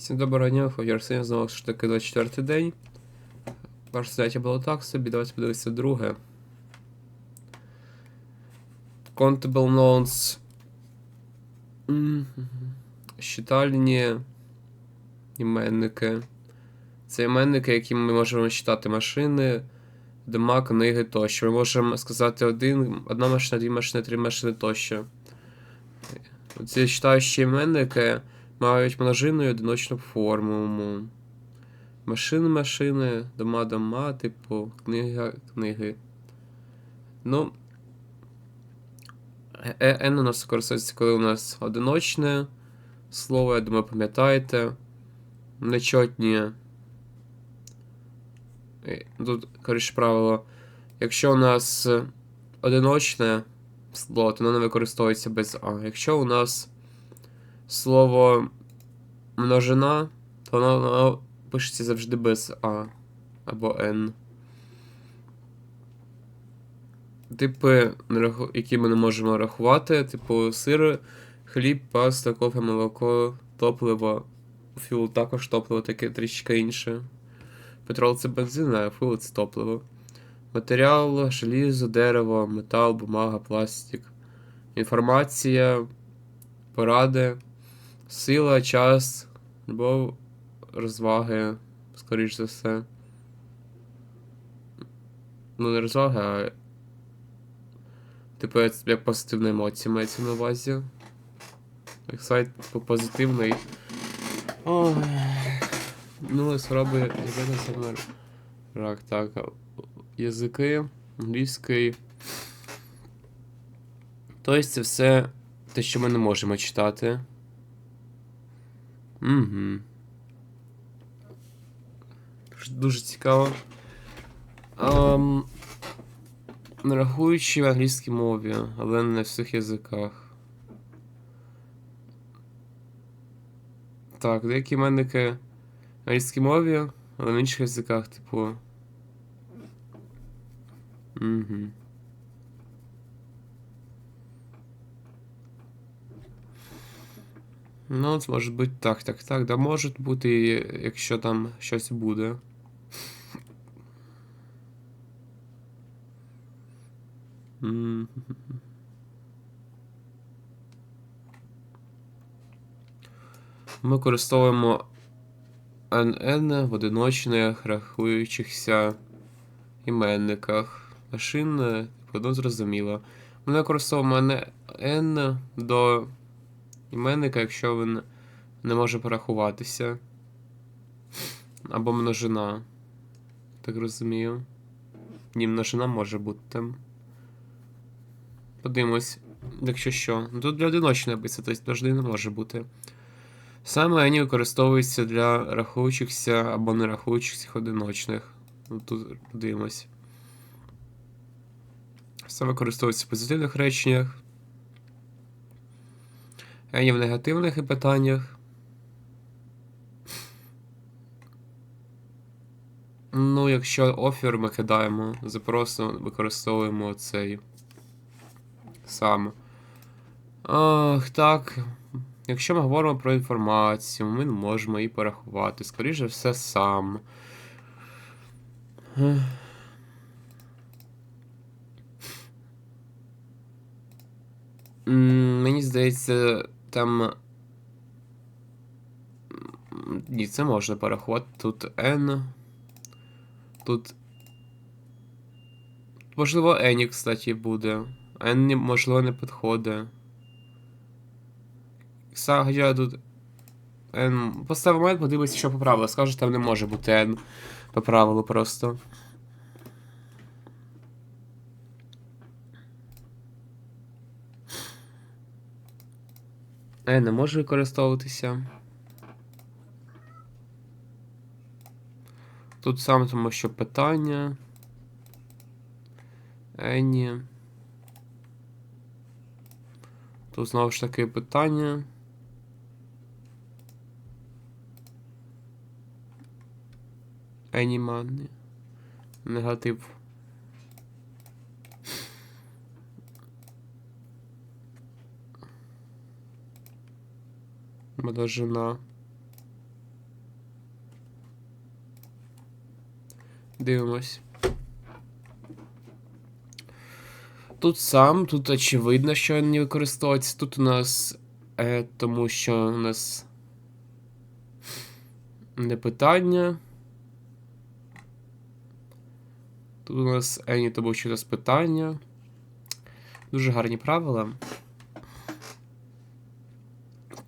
Всім доброго дня, Фогерсин, знову ж таки 24 день. Ваше заняття було так собі, давайте подивитися друге. Countable nouns. Мгм. Считальні іменники. Це іменники, які ми можемо читати машини, дома, книги тощо. Ми можемо сказати один, одна машина, дві машини, три машини тощо. Ці читаючі іменники мають множину і одиночну форму. Машини, машини, дома, дома, типу, книга, книги. Ну. е- N у нас використовується, коли у нас одиночне слово, я думаю, пам'ятаєте. Нечотні. Е, Тут, коротше, правило. Якщо у нас е, одиночне слово, то воно не використовується без А. Якщо у нас слово множина, то воно, воно пишеться завжди без А або Н. Типи, які ми не можемо рахувати, типу сир, хліб, паста, кофе, молоко, топливо. Фюл також топливо, таке трішки інше. Петрол це бензин, а фюл це топливо. Матеріал, желізо, дерево, метал, бумага, пластик. Інформація, поради, сила, час, любов, розваги, скоріш за все. Ну, не розваги, а. Типу, як позитивна емоція мається на увазі. Як сайт типу, позитивний. Ой. Ну, спроби єдине саме рак, так. Язики, англійський. Тобто це все те, що ми не можемо читати. Угу. Дуже цікаво. Um, не рахуючи в англійській мові, але не на всіх язиках. Так, деякі іменники в англійській мові, але в інших язиках, типу. Угу. Ну, це може бути так, так, так. Да, може бути, якщо там щось буде. Ми використовуємо NN в одиночних рахуючихся іменниках. Машин, воно зрозуміло. Ми використовуємо N до іменника, якщо він не може порахуватися. Або множина. Так розумію. Ні, множина може бути там. Подивимось, якщо що. Ну, Тут для одиночної написано, тобто завжди не може бути. Саме вони використовуються для рахуючихся або не рахуючихся одиночних. Ну, тут подивимось. Все використовується в позитивних реченнях. Ені в негативних питаннях. Ну, якщо офер ми кидаємо, запросто використовуємо цей сам. Ах, так. Якщо ми говоримо про інформацію, ми можемо її порахувати. Скоріше все сам. Мені здається, там. Ні, це можна порахувати. Тут N. Тут. Можливо, N, кстати, буде. N, можливо, не підходить. Са- Хоча тут. N. Поставимо N, подивимося, що по правилу. Скаже, там не може бути N. По правилу просто. N не може використовуватися. Тут саме тому, що питання. Ені. Тут знову ж таки питання. Еніман. Негатив. Моя жена. Дивимось. Тут сам, тут очевидно, що він не використовується. Тут у нас. е, Тому що у нас. Не питання. Тут у нас Ені, тому що у нас питання. Дуже гарні правила.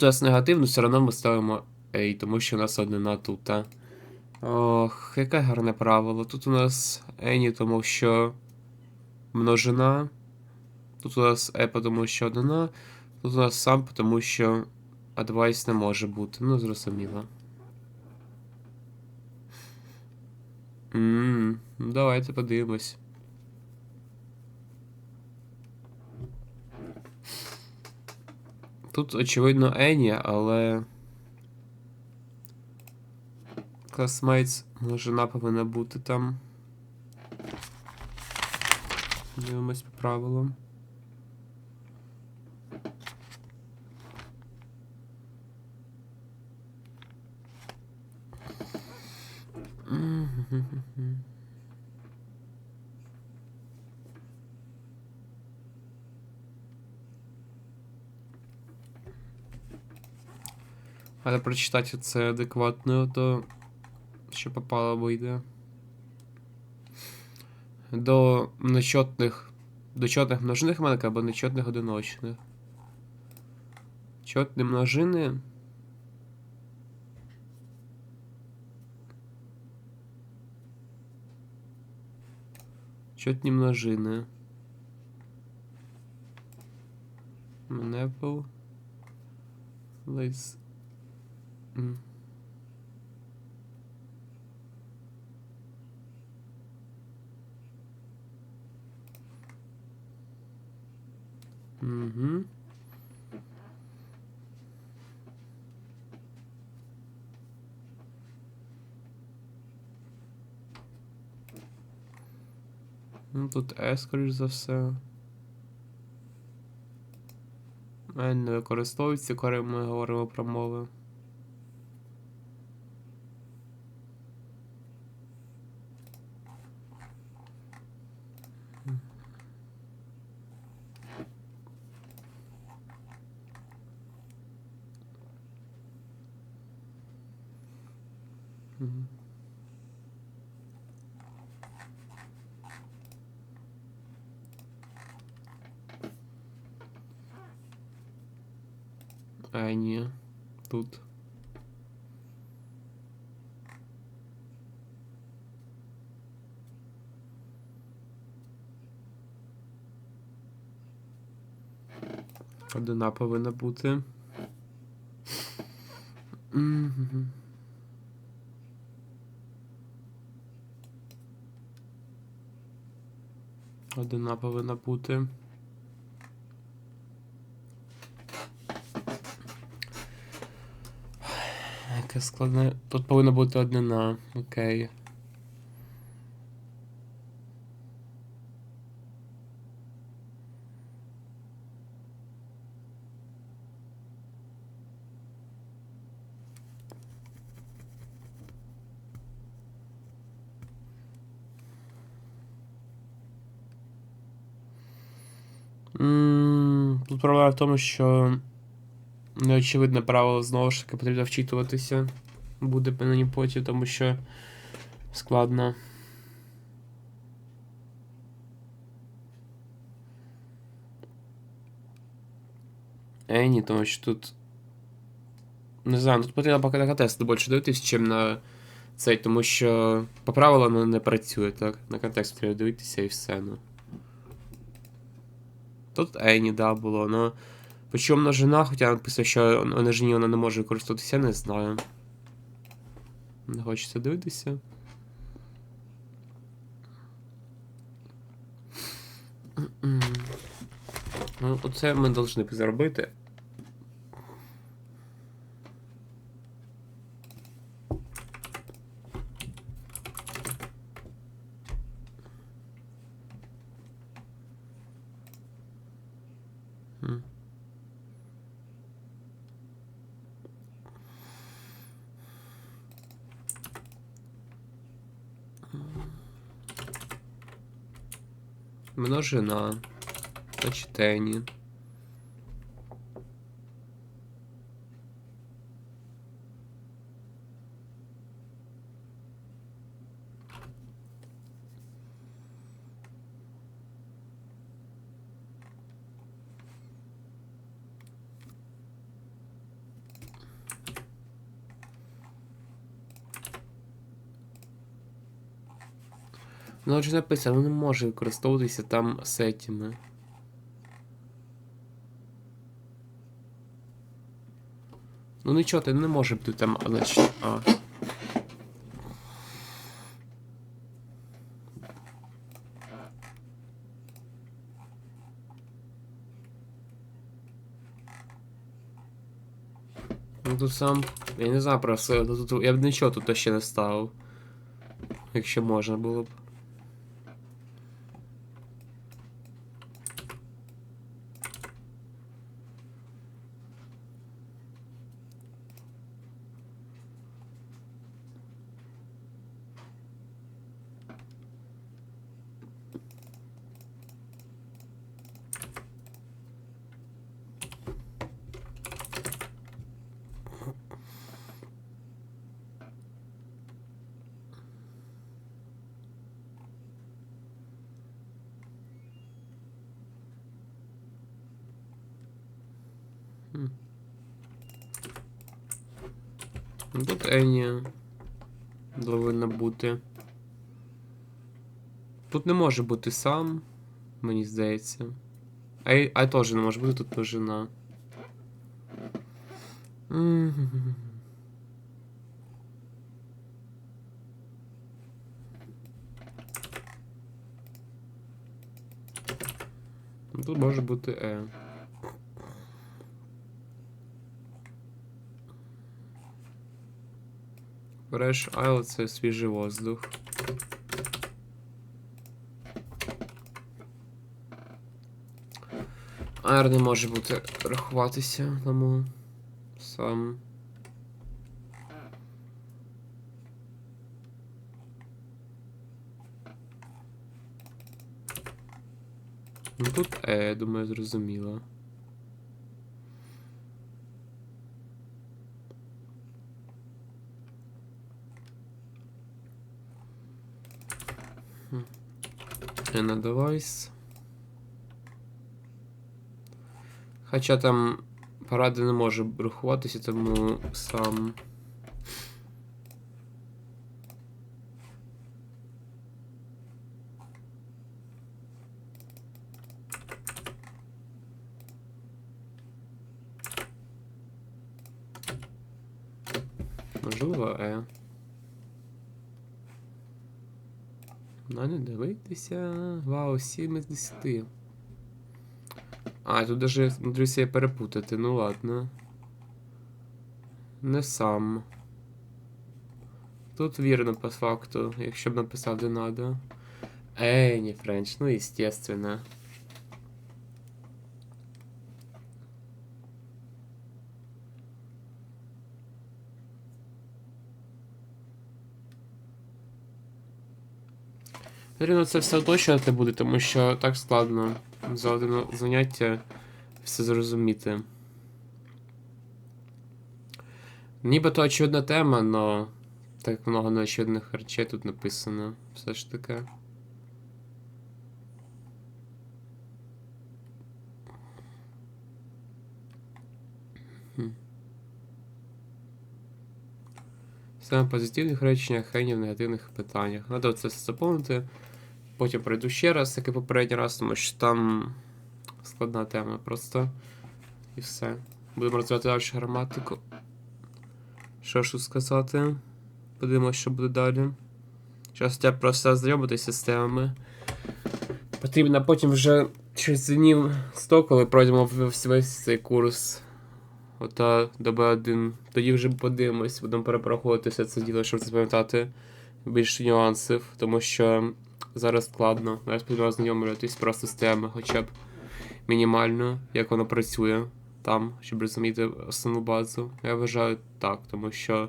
Тут у нас негативно, все одно ми ставимо Ей, тому що у нас однина тут. А. Ох, яке гарне правило. Тут у нас Ені, тому що множина. Тут у нас Е, тому що однина. Тут у нас сам, тому що адвайс не може бути. Ну, зрозуміло. Ммм, давайте подивимось. Тут, очевидно, Ені, але. Classmates, множина повинна бути там. Дивимось по правилам. Але прочитати це адекватно, то що попало вийде. До нечотних. До чотних множинних менек або нечотних одиночних. Чотні множини. Чотні множини. Манепл. Лейс. Угу. Ну, тут E, скоріш за все. N не використовується, коли ми говоримо про мови. А, ні. Тут. Одина повинна бути. Одина повинна бути. Яке складне. Тут повинна бути однина. Окей. Тут проблема в тому, що неочевидне правило знову ж таки потрібно вчитуватися. Буде мені потім, тому що складно. Е, тому що тут. Не знаю, ну, тут потрібно поки на контекст більше дивитись, чим на цей, тому що по правилам не працює, так? На контекст треба дивитися і все, ну. Тут Ені, да, було, но. Причому множина, хоча написав, що на множині вона не може користуватися, не знаю. Не хочеться дивитися. Ну, оце ми повинні зробити. Множина. На читанні. Ну, отже написано, воно не може використовуватися там сетями. Ну нічого, ти не може бути там, значить. А. Ну тут сам. Я не знаю просто. Тут, я б нічого тут ще не ставив. Якщо можна було б. Ну, Тут Ені повинна бути. Тут не може бути сам, мені здається. А, а теж не може бути тут. Ну, Тут може бути Е. Fresh Isle це свіжий воздух. Айр не може бути рахуватися, тому сам. Ну тут Е, думаю, зрозуміло. Е на девайс. Хоча там паради не може рахуватися, тому сам. Можливо, Е. На не дивитися. Вау, 7 із 10. А, тут даже мудрюся я перепутати, ну ладно. Не сам. Тут вірно по факту, якщо б написав де надо. Ей, не Френч, ну естественно. Потрібно це все уточнювати буде, тому що так складно за одне заняття все зрозуміти. Нібито очевидна тема, но так много неочевидних речей тут написано. Все ж таки. Хм. Саме позитивних реченнях, хрені в негативних питаннях. Надо це все заповнити. Потім пройду ще раз, як і попередній раз, тому що там складна тема просто. І все. Будемо розвивати далі граматику. Що ж сказати? Подивимось, що буде далі. Зараз я просто знайомитися з темами. Потрібно потім вже через днів 100, коли пройдемо весь цей курс. Ота доба 1. Тоді вже подивимось, будемо перепроходити все це діло, щоб запам'ятати більше нюансів, тому що зараз складно. Я сподіваюся ознайомлюватись просто з теми, хоча б мінімально, як воно працює там, щоб розуміти основну базу. Я вважаю так, тому що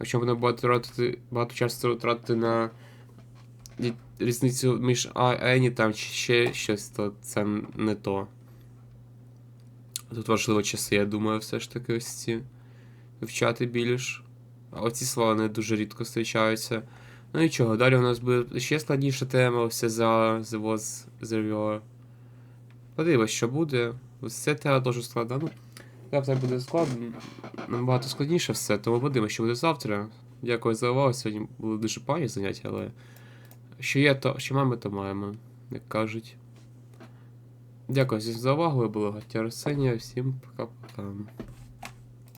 якщо будемо багато тратити, багато часу тратити на різницю між А, Ені там чи ще щось, то це не то. Тут важливо часи, я думаю, все ж таки ось ці вивчати більш. А оці слова не дуже рідко зустрічаються. Ну нічого, далі у нас буде ще складніша тема, все за The Was War. Подивимось, що буде. Ось це тема дуже складна. Ну, завтра буде складно, набагато складніше все, тому подивимось, що буде завтра. Дякую за увагу. Сьогодні були дуже погані заняття, але що є, то що маємо, то маємо, як кажуть. Дякую за увагу, ви були Гаття Арсенія, всім пока-пока.